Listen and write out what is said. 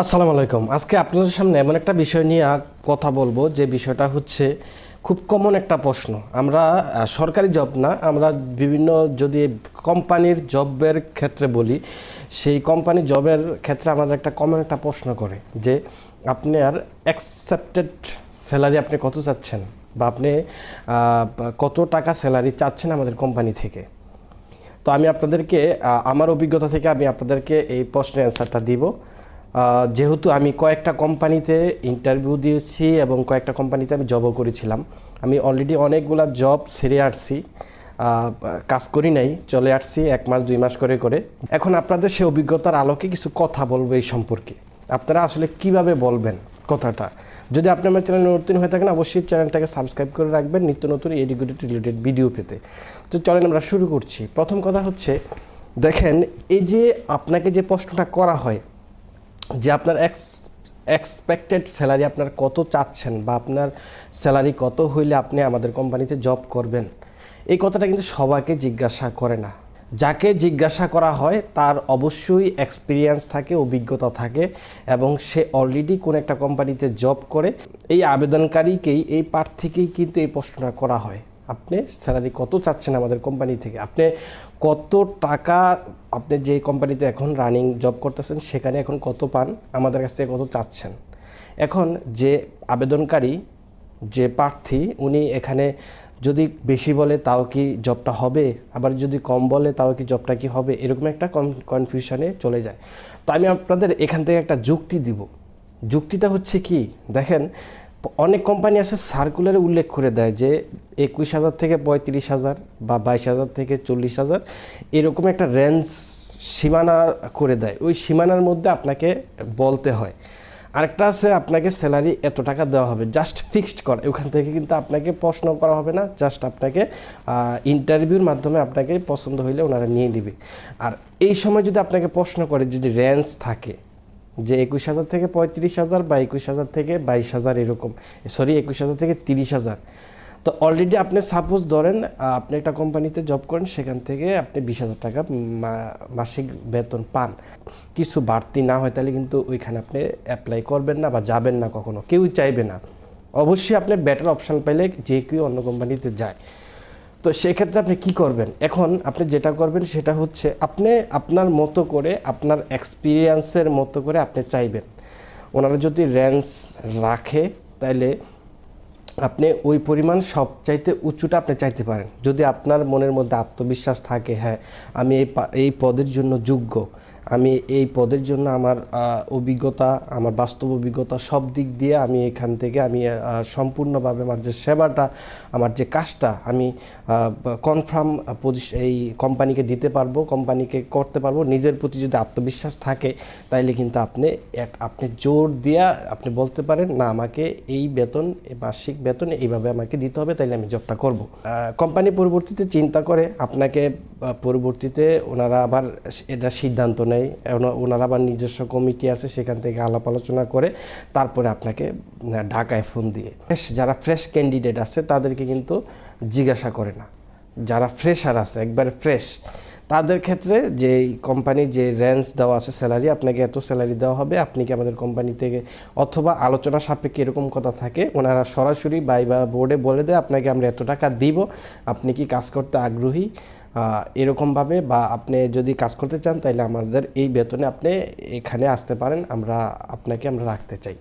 আসসালামু আলাইকুম। আজকে আপনাদের সামনে এমন একটা বিষয় নিয়ে কথা বলব, যে বিষয়টা হচ্ছে খুব কমন একটা প্রশ্ন। আমরা সরকারি জব না, আমরা বিভিন্ন যদি কোম্পানির জবের ক্ষেত্রে বলি, সেই কোম্পানি জবের ক্ষেত্রে আমাদের একটা কমন একটা প্রশ্ন করে, যে আপনার অ্যাকসেপ্টেড স্যালারি আপনি কত চাচ্ছেন? বা আপনি কত টাকা স্যালারি চাচ্ছেন আমাদের কোম্পানি থেকে? তো আমি আপনাদেরকে আমার অভিজ্ঞতা থেকে আমি আপনাদেরকে এই প্রশ্নের অ্যান্সারটা দিব। যেহেতু আমি কয়েকটা কোম্পানিতে ইন্টারভিউ দিয়েছি এবং কয়েকটা কোম্পানিতে আমি জবও করেছিলাম। আমি অলরেডি অনেকগুলা জব ছেড়ে আসছি কাজ করি নাই, চলে আসছি এক মাস, দুই মাস করে করে। এখন আপনাদের সে অভিজ্ঞতার আলোকে কিছু কথা বলব এই সম্পর্কে। আপনারা আসলে কীভাবে বলবেন কথাটা? যদি আপনি আমার চ্যানেলে নতুন হয়ে থাকেন, অবশ্যই চ্যানেলটাকে সাবস্ক্রাইব করে রাখবেন, নিত্য নতুন এডুকেটেড রিলেটেড ভিডিও পেতে। তো চলেন আমরা শুরু করছি। প্রথম কথা হচ্ছে, দেখেন, এই যে আপনাকে যে প্রশ্নটা করা হয় যে আপনার এক্স এক্সপেক্টেড স্যালারি আপনার কত চাচ্ছেন বা আপনার স্যালারি কত হইলে আপনি আমাদের কোম্পানিতে জব করবেন, এই কথাটা কিন্তু সবাইকে জিজ্ঞাসা করে না। যাকে জিজ্ঞাসা করা হয় তার অবশ্যই এক্সপিরিয়েন্স থাকে, অভিজ্ঞতা থাকে এবং সে অলরেডি কোন একটা কোম্পানিতে জব করে, এই আবেদনকারীকেই, এই প্রার্থীকেই কিন্তু এই প্রশ্নটা করা হয়। আপনি স্যালারি কত চাচ্ছেন আমাদের কোম্পানি থেকে? আপনি কত টাকা আপনি যে কোম্পানিতে এখন রানিং জব করতেছেন, সেখানে এখন কত পান, আমাদের কাছ থেকে কত চাচ্ছেন? এখন যে আবেদনকারী, যে প্রার্থী, উনি এখানে যদি বেশি বলে তাও কি জবটা হবে? আবার যদি কম বলে তাও কি জবটা কি হবে? এরকম একটা কনফিউশনে চলে যায়। তো আমি আপনাদের এখান থেকে একটা যুক্তি দিব। যুক্তিটা হচ্ছে কি? দেখেন অনেক কোম্পানি আছে সার্কুলারে উল্লেখ করে দেয় যে একুশ হাজার থেকে পঁয়ত্রিশ হাজার বা বাইশ হাজার থেকে চল্লিশ হাজার এরকম একটা রেঞ্জ সীমানা করে দেয়। ওই সীমানার মধ্যে আপনাকে বলতে হয়। আরেকটা আছে, আপনাকে স্যালারি এত টাকা দেওয়া হবে। জাস্ট ফিক্সড কর। ওখান থেকে কিন্তু আপনাকে প্রশ্ন করা হবে না। জাস্ট আপনাকে ইন্টারভিউর মাধ্যমে আপনাকে পছন্দ হইলে ওনারা নিয়ে দিবে আর এই সময় যদি আপনাকে প্রশ্ন করে যদি রেঞ্জ থাকে যে একুশ হাজার থেকে পঁয়ত্রিশ হাজার বা একুশ হাজার থেকে বাইশ হাজার এরকম। সরি একুশ হাজার থেকে তিরিশ হাজার। তো অলরেডি আপনি সাপোজ ধরেন আপনি একটা কোম্পানিতে জব করেন, সেখান থেকে আপনি বিশ হাজার টাকা মাসিক বেতন পান। কিছু বাড়তি না হয় তাহলে কিন্তু ওইখানে আপনি অ্যাপ্লাই করবেন না বা যাবেন না কখনো। কেউই চাইবে না। অবশ্যই আপনি বেটার অপশান পাইলে যে কেউ অন্য কোম্পানিতে যায়। তো সেক্ষেত্রে আপনি কি করবেন? এখন আপনি যেটা করবেন সেটা হচ্ছে আপনি আপনার মতো করে আপনার এক্সপিরিয়েন্সের মতো করে আপনি চাইবেন। ওনারা যদি রেঞ্জ রাখে, তাইলে আপনি ওই পরিমাণ সব চাইতে উঁচুটা আপনি চাইতে পারেন। যদি আপনার মনের মধ্যে আত্মবিশ্বাস থাকে হ্যাঁ আমি এই এই পদের জন্য যোগ্য আমি এই পদের জন্য আমার অভিজ্ঞতা, আমার বাস্তব অভিজ্ঞতা সব দিক দিয়ে আমি এখান থেকে আমি সম্পূর্ণভাবে আমার যে সেবাটা, আমার যে কাজটা আমি কনফার্ম এই কোম্পানিকে দিতে পারব কোম্পানিকে করতে পারব। নিজের প্রতি যদি আত্মবিশ্বাস থাকে, তাইলে কিন্তু আপনি আপনি জোর দিয়া আপনি বলতে পারেন, না, আমাকে এই বেতন মাসিক বেতন এইভাবে আমাকে দিতে হবে, তাইলে আমি জবটা করব। কোম্পানি পরবর্তীতে চিন্তা করে, আপনাকে পরবর্তীতে ওনারা আবার এটা সিদ্ধান্ত নেয়। ওনা- ওনারা আবার নিজস্ব কমিটি আছে, সেখান থেকে আলাপ আলোচনা করে তারপরে আপনাকে ঢাকায় ফোন দিয়ে। ফ্রেশ যারা ফ্রেশ ক্যান্ডিডেট আছে, তাদেরকে কিন্তু জিজ্ঞাসা করে না। যারা ফ্রেশার আছে, একবার ফ্রেশ তাদের ক্ষেত্রে যে কোম্পানির যে রেঞ্জ দেওয়া আছে স্যালারি আপনাকে এত স্যালারি দেওয়া হবে, আপনি কি আমাদের কোম্পানি থেকে, অথবা আলোচনা সাপেক্ষে এরকম কথা থাকে, ওনারা সরাসরি বাই বা বোর্ডে বলে দেয়, আপনাকে আমরা এত টাকা দিব, আপনি কি কাজ করতে আগ্রহী? এরকমভাবে বা আপনি যদি কাজ করতে চান তাহলে আমাদের এই বেতনে আপনি এখানে আসতে পারেন। আমরা আপনাকে আমরা রাখতে চাই।